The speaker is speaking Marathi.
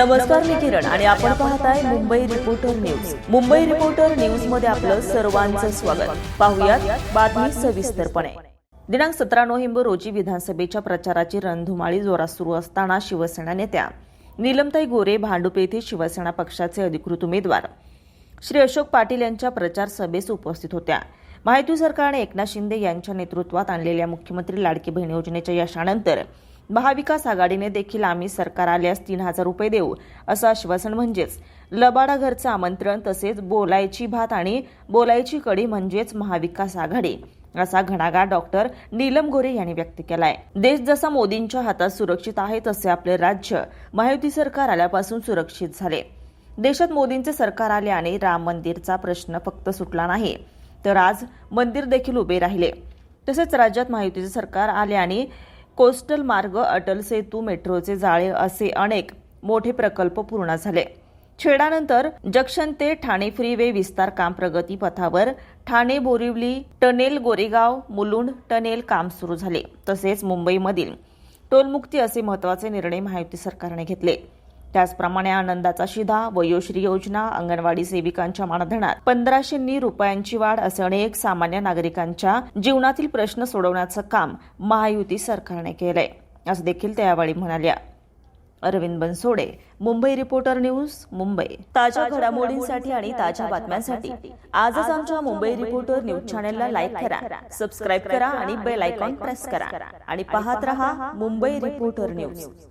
नमस्कार मी किरण. आणि आपण पाहताय Mumbai reporter news Mumbai reporter न्यूजमध्ये आपलं सर्वांचं स्वागत. पाहुयात बातमी सविस्तरपणे. दिनांक सतरा नोव्हेंबर रोजी विधानसभेच्या प्रचाराची रणधुमाळी जोरात सुरू असताना शिवसेना नेत्या नीलमताई गोरे भांडुप येथे शिवसेना पक्षाचे अधिकृत उमेदवार श्री अशोक पाटील यांच्या प्रचार सभेस उपस्थित होत्या. महायुती सरकारने एकनाथ शिंदे यांच्या नेतृत्वात आणलेल्या मुख्यमंत्री लाडकी बहीण योजनेच्या यशानंतर महाविकास आघाडीने देखील आम्ही सरकार आल्यास तीन हजार रुपये देऊ असं आश्वासन म्हणजेच लबाडा घरचं आमंत्रण तसेच बोलायची भात आणि बोलायची कडी म्हणजेच महाविकास आघाडी असा घणाघात डॉक्टर नीलम गोरे यांनी व्यक्त केलाय. देश जसा मोदींच्या हातात सुरक्षित आहे तसे आपले राज्य महायुती सरकार आल्यापासून सुरक्षित झाले. देशात मोदींचे सरकार आले आणि राम मंदिरचा प्रश्न फक्त सुटला नाही तर आज मंदिर देखील उभे राहिले. तसेच राज्यात महायुतीचे सरकार आले आणि कोस्टल मार्ग अटल सेतू मेट्रोचे जाळे असे अनेक मोठे प्रकल्प पूर्ण झाले. छेडानंतर जंक्शन ते ठाणे फ्रीवे विस्तार काम प्रगती पथावर ठाणे बोरिवली टनेल गोरेगाव मुलुंड टनेल काम सुरू झाले. तसेच मुंबईमधील टोलमुक्ती असे महत्त्वाचे निर्णय महायुती सरकारने घेतले. त्याचप्रमाणे आनंदाचा शिधा वयोश्री योजना अंगणवाडी सेविकांच्या मानधनात पंधराशे रुपयांची वाढ असे अनेक सामान्य नागरिकांच्या जीवनातील प्रश्न सोडवण्याचं काम महायुती सरकारने केलंय. असं देखील त्या यावेळी म्हणाल्या. Arvind Bansode Mumbai reporter news Mumbai. ताज्या घडामोडींसाठी आणि ताज्या बातम्यांसाठी आजच आमच्या मुंबई रिपोर्टर न्यूज चॅनलला लाईक करा सबस्क्राईब करा आणि बेल आयकॉन प्रेस करा. आणि पाहत रहा मुंबई रिपोर्टर न्यूज.